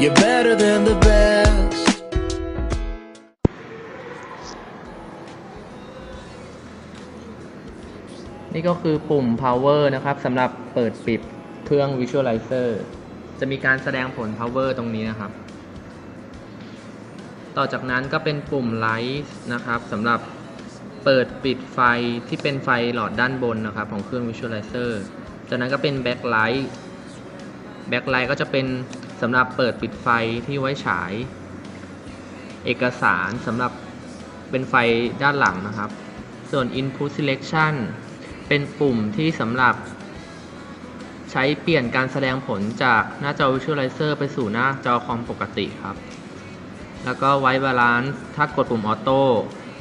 You're better than the best. นี่ก็คือปุ่ม power นะครับสำหรับเปิดปิดเครื่อง visualizer จะมีการแสดงผล power ตรงนี้นะครับ ต่อจากนั้นก็เป็นปุ่ม light นะครับสำหรับเปิดปิดไฟที่เป็นไฟหลอดด้านบนนะครับ ของเครื่อง visualizer จากนั้นก็เป็น backlight backlight ก็จะเป็น สำหรับเปิดปิดไฟที่ไว้ฉาย เอกสารสำหรับเป็นไฟด้านหลังนะครับ ส่วน input selection เป็นปุ่มที่สำหรับใช้เปลี่ยนการแสดงผลจากหน้าจอ Visualizer ไปสู่หน้าจอคอมปกติครับ แล้วก็ White Balance ถ้ากดปุ่มออโต้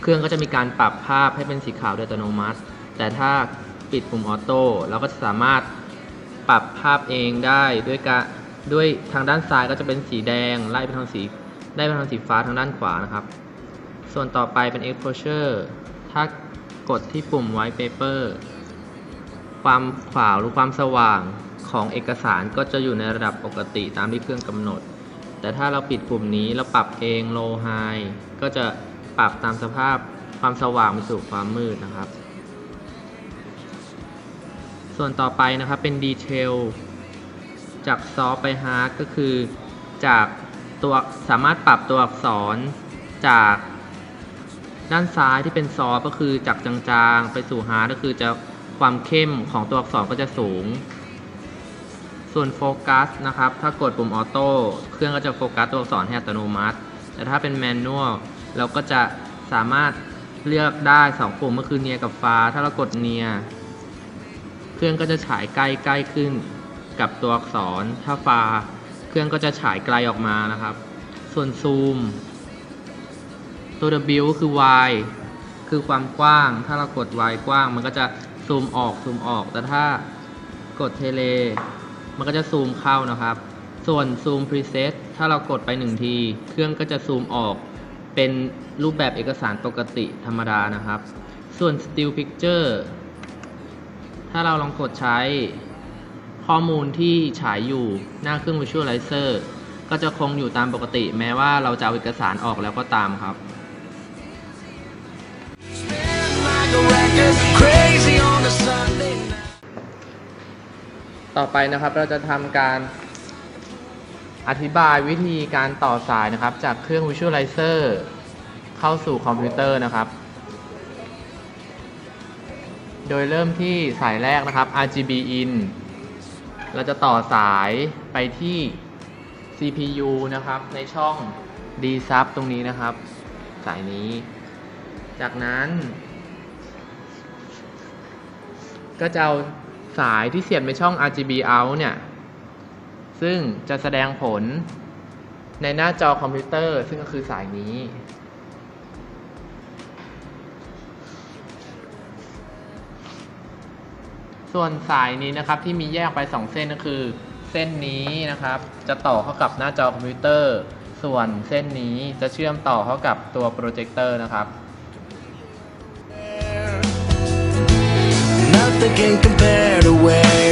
เครื่องก็จะมีการปรับภาพให้เป็นสีขาวโดยอัตโนมัติ แต่ถ้าปิดปุ่มออโต้เราก็จะสามารถปรับภาพเองได้ด้วยการ ด้วยทางด้านซ้ายก็จะเป็นสีแดงไล่ไปทางสีไล่ไปทางสีฟ้าทางด้านขวานะครับ ส่วนต่อไปเป็น exposure ถ้ากดที่ปุ่ม white paper ความขาวหรือความสว่างของเอกสารก็จะอยู่ในระดับปกติตามที่เครื่องกำหนด แต่ถ้าเราปิดปุ่มนี้เราปรับเอง low high ก็จะปรับตามสภาพความสว่างไปสู่ความมืดนะครับ ส่วนต่อไปนะครับเป็นดีเทล จากซอฟไปฮาร์ดก็คือ จากตัวสามารถปรับตัวอักษรจากด้านซ้ายที่เป็นซอฟก็คือจากจางๆ ไปสู่ฮาร์ดก็คือจะความเข้มของตัวอักษรก็จะสูง ส่วนโฟกัสนะครับ ถ้ากดปุ่มออโต้เครื่องก็จะโฟกัสตัวอักษรให้อัตโนมัติ แต่ถ้าเป็นแมนนวลเราก็จะสามารถเลือกได้ 2 ปุ่มก็คือเนียกับฟ้า ถ้าเรากดเนียเครื่องก็จะฉายใกล้ใกล้ขึ้น กับตัวอักษร ถ้าฟ้าเครื่องก็จะฉายไกลออกมานะครับ ส่วนซูม ตัว W ก็คือ Y คือความกว้าง ถ้าเรากด Y กว้าง มันก็จะซูมออกซูมออก แต่ถ้ากดเทเล มันก็จะซูมเข้านะครับ ส่วนซูม preset ถ้าเรากดไปหนึ่งที เครื่องก็จะซูมออก เป็นรูปแบบเอกสารปกติธรรมดานะครับ ส่วน still picture ถ้าเราลองกดใช้ ข้อมูลที่ฉายอยู่หน้าเครื่อง visualizer ก็จะคงอยู่ตามปกติ แม้ว่าเราจะเอาเอกสารออกแล้วก็ตามครับ ต่อไปนะครับเราจะทำการอธิบายวิธีการต่อสายนะครับ จากเครื่อง Visualizer เข้าสู่คอมพิวเตอร์นะครับ โดยเริ่มที่สายแรกนะครับ RGB in เราจะต่อสายไปที่ CPU นะครับ ในช่อง D sub ตรงนี้นะครับ สายนี้ จากนั้น ก็จะเอาสายที่เสียบในช่อง RGB out เนี่ย ซึ่งจะแสดงผลในหน้าจอคอมพิวเตอร์ ซึ่งก็คือสายนี้ ส่วนสายนี้นะครับที่มีแยกไป 2 เส้นก็คือ เส้นนี้นะครับ จะต่อเข้ากับหน้าจอคอมพิวเตอร์ ส่วนเส้นนี้จะเชื่อมต่อเข้ากับตัวโปรเจคเตอร์นะครับ Nothing can compare to where